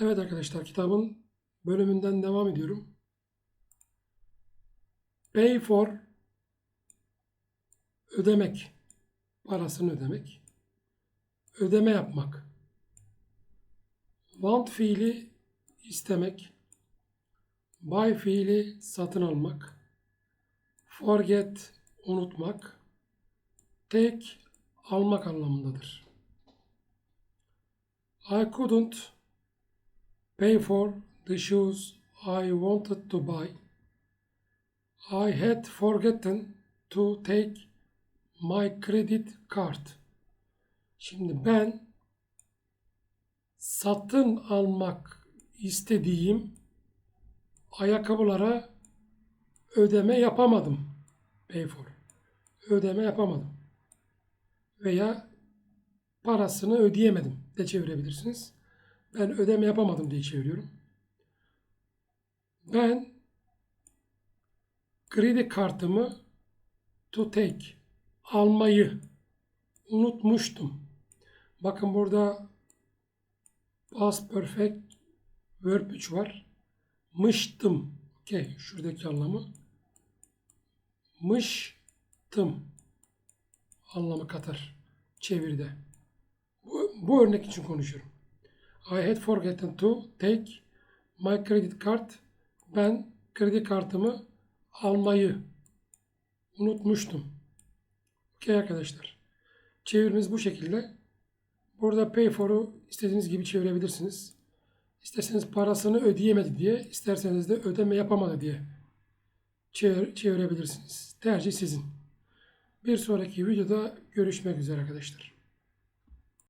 Evet arkadaşlar kitabın bölümünden devam ediyorum. Pay for ödemek. Parasını ödemek. Ödeme yapmak. Want fiili istemek. Buy fiili satın almak. Forget unutmak. Take almak anlamındadır. I couldn't pay for the shoes I wanted to buy. I had forgotten to take my credit card. Şimdi ben satın almak istediğim ayakkabılara ödeme yapamadım. Pay for. Ödeme yapamadım. Veya parasını ödeyemedim de çevirebilirsiniz. Ben ödeme yapamadım diye çeviriyorum. Ben kredi kartımı to take almayı unutmuştum. Bakın burada past perfect verb 3 var. Mıştım. Okey. Şuradaki anlamı. Mıştım anlamı katar çeviride. Bu, bu örnek için konuşuyorum. I had forgotten to take my credit card. Ben kredi kartımı almayı unutmuştum. Okey arkadaşlar. Çevirimiz bu şekilde. Burada pay for'u istediğiniz gibi çevirebilirsiniz. İsterseniz parasını ödeyemedi diye, isterseniz de ödeme yapamadı diye çevir, çevirebilirsiniz. Tercih sizin. Bir sonraki videoda görüşmek üzere arkadaşlar.